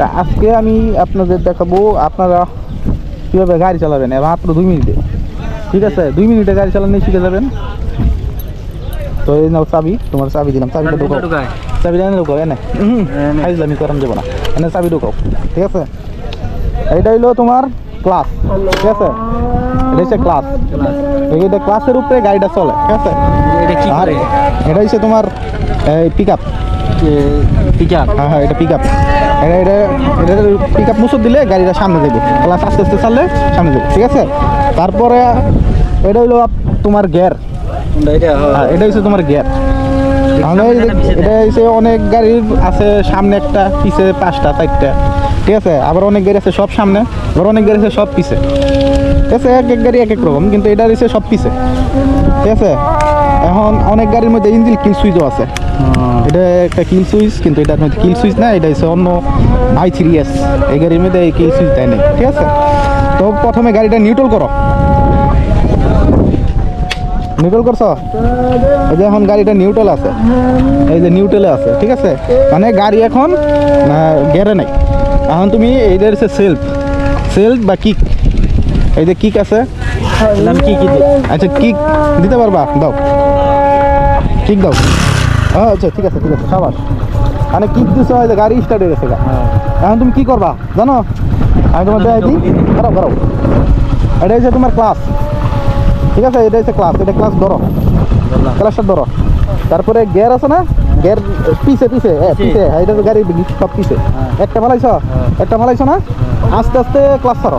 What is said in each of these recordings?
তা আজকে আমি আপনাদের দেখাবো আপনারা কীভাবে গাড়ি চালাবেন। মাত্র দুই মিনিটে। ঠিক আছে? দুই মিনিটে গাড়ি চালানো শিখে যাবেন। তো এই নাও চাবি তোমার চাবি দিলাম। চাবিটা ঢোকাও। চাবিটা এনে ঢোকাও এনে। খাইলামি করান যাব না এনে চাবি ঢোকাও। ঠিক আছে? এইটা হইল তোমার ক্লাস। ঠিক আছে? এটা হচ্ছে ক্লাস। এইটা ক্লাসের উপরে গাড়িটা চলে। ঠিক আছে? এটা আর এটা হচ্ছে তোমার পিক আপ পিক আপ হ্যাঁ হ্যাঁ এটা পিক আপ এটা এটা এটা পিক আপ মুসুর দিলে গাড়িটা সামনে দেবে প্লাস আস্তে আস্তে চাললে সামনে দেবে ঠিক আছে? তারপরে এটা হইল তোমার গিয়ার এটা হইছে হচ্ছে তোমার গিয়ার এটা হচ্ছে অনেক গাড়ির আছে সামনে একটা পিছে পাঁচটা চারটা ঠিক আছে? আবার অনেক গাড়ি আছে সব সামনে আবার অনেক গাড়ি আছে সব পিছে। ঠিক আছে এক এক গাড়ি এক এক রকম কিন্তু এটা হচ্ছে সব পিছে। ঠিক আছে? এখন অনেক গাড়ির মধ্যে ইঞ্জিন কিল সুইচও আছে। এটা একটা কিল সুইচ কিন্তু এটার মধ্যে কিল সুইচ না এটা হচ্ছে অন্য আই থ্রি এস এই গাড়ির মধ্যে এই কিল সুইচ দেয় নাই ঠিক আছে? তো প্রথমে গাড়িটা নিউট্রাল করো। নিউট্রাল করছ? এই যে এখন গাড়িটা নিউট্রাল আছে। এই যে নিউট্রালে আছে ঠিক আছে? মানে গাড়ি এখন গেরে নাই। এখন তুমি এইটা হচ্ছে সেলফ সেলফ বা কিক এই যে কিক আছে। নাম কি কি? আচ্ছা কিক দিতে পারবা? দাও। কিক দাও। হ্যাঁ আচ্ছা ঠিক আছে ঠিক আছে সাবাস। মানে কিক দিছো এই যে গাড়ি স্টার্ট হয়ে গেছে গা। এখন তুমি কি করবা? জানো? আমি তোমার দেখাই দিই। করো করো এটা হচ্ছে তোমার ক্লাস ঠিক আছে এটা হচ্ছে ক্লাস এটা ক্লাস ধরো। ক্লাসটা ধরো। তারপরে গিয়ার আছে না? গিয়ার পিছে পিছে এ, পিছে। হ্যাঁ, এটা গাড়ি সব পিছে। একটা মালাইছ? একটা মালাইছ না? আস্তে আস্তে ক্লাস ছাড়ো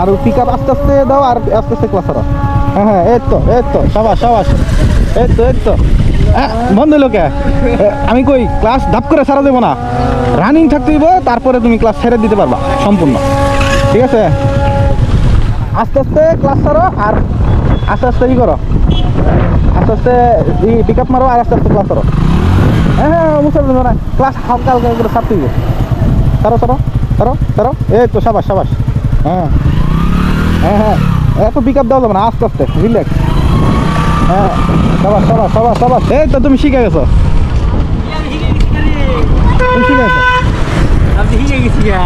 আর পিক আপ আস্তে আস্তে দাও আর আস্তে আস্তে ক্লাস ছাড়ো হ্যাঁ হ্যাঁ এই তো এই তো, সাবাস সাবাস। এই তো এই তো। বন্ধ লোকে আমি কই ক্লাস ধাপ করে সারা দেবো না। রানিং থাকতে দিব তারপরে তুমি ক্লাস ছেড়ে দিতে পারবা, সম্পূর্ণ। ঠিক আছে? আস্তে আস্তে ক্লাস ছাড়ো আর আস্তে আস্তে ই করো। আস্তে আস্তে পিক আপ মারো আর আস্তে আস্তে ক্লাস করো হ্যাঁ হ্যাঁ মুসল না ক্লাস হালকা হালকা করে ছাড়তে দিব সারো সারো সারো সারো এই তো সাবাস সাবাস। হ্যাঁ। হ্যাঁ হ্যাঁ। এত পিক আপ দেওয়া যাবে না আস্তে আস্তে রিল্যাক্স হ্যাঁ। সাবাস সাবাস সাবাস সাবাস। এই তো তুমি শিখে গেছো। তুমি শিখে গেছো।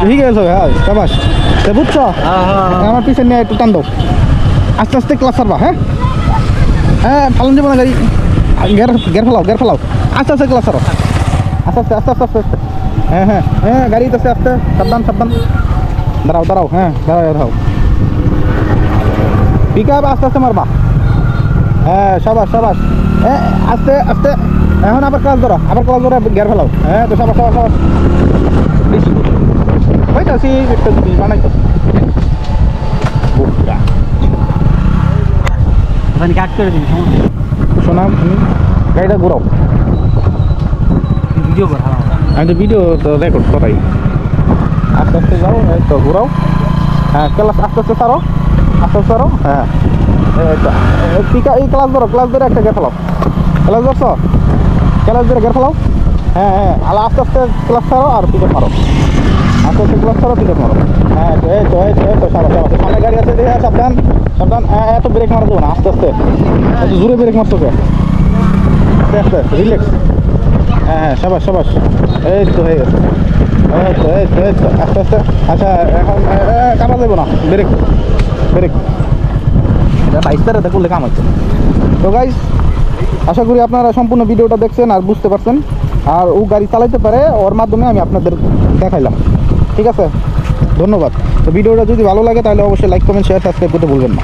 শিখে গেছো হ্যাঁ সাবাস। বুঝছ? হ্যাঁ, হ্যাঁ। আমার পিছনে নিয়ে একটু টান দাও। আস্তে আস্তে ক্লাস সারবা হ্যাঁ? হ্যাঁ ফালন যাব না গাড়ি গের গের ফেলাও গের ফেলাও। আস্তে আস্তে ক্লাস সারো আস্তে আস্তে আস্তে আস্তে আস্তে আস্তে। হ্যাঁ হ্যাঁ হ্যাঁ গাড়ি আস্তে আস্তে সাবধান সাবধান। দাঁড়াও দাঁড়াও হ্যাঁ দাঁড়াও দাঁড়াও। পিক আপ আস্তে আস্তে মারবা। হ্যাঁ সাবাস সাবাস। হ্যাঁ আস্তে আস্তে। এখন আবার ক্লাস ধরো আবার ক্লাস ধরো গের ফেলাও। হ্যাঁ তো সাবাস সাবাস সাবাস। বেশি হইতাছি একটা জিনিস বানাইতো। বুকা ওখানে কাট করে দিবি সমস্যা গাড়িটা ঘুরাও। ভিডিও কর আমি তো ভিডিও তো রেকর্ড করাই। আস্তে আস্তে যাও তো ঘুরাও। হ্যাঁ ক্লাস আস্তে আস্তে সারো আস্তে আস্তে সারো হ্যাঁ। এই ক্লাস ধরো ক্লাস ধরে একটা গের ফেলাও। ক্লাস ধরছো? ক্লাস ধরে গের ফেলাও। হ্যাঁ হ্যাঁ আর আস্তে আস্তে ক্লাস ছাড়ো আর পিকআপ মারো। আস্তে আস্তে ক্লাস ছাড়ো পিকআপ মারো। হ্যাঁ এই তো এই তো এই তো সাবাস সাবাস সামনে গাড়ি আছে, দেখে সাবধান সাবধান। হ্যাঁ এত ব্রেক মারা দেবো না, আস্তে আস্তে। জোরে ব্রেক মারছো কে আস্তে আস্তে রিল্যাক্স হ্যাঁ হ্যাঁ সাবাস সাবাস। এই তো হয়ে গেছে। এই তো এই তো এই তো আস্তে আস্তে। আচ্ছা এখন কামা দেবো না। ব্রেক ব্রেক বাইশ তারিখে করলে কাম হচ্ছে তো গাইজ আশা করি আপনারা সম্পূর্ণ ভিডিওটা দেখছেন আর বুঝতে পারছেন। আর ও গাড়ি চালাইতে পারে ওর মাধ্যমে আমি আপনাদের দেখাইলাম। ঠিক আছে? ধন্যবাদ। তো ভিডিওটা যদি ভালো লাগে তাহলে অবশ্যই লাইক কমেন্ট শেয়ার সাবস্ক্রাইব করতে ভুলবেন না।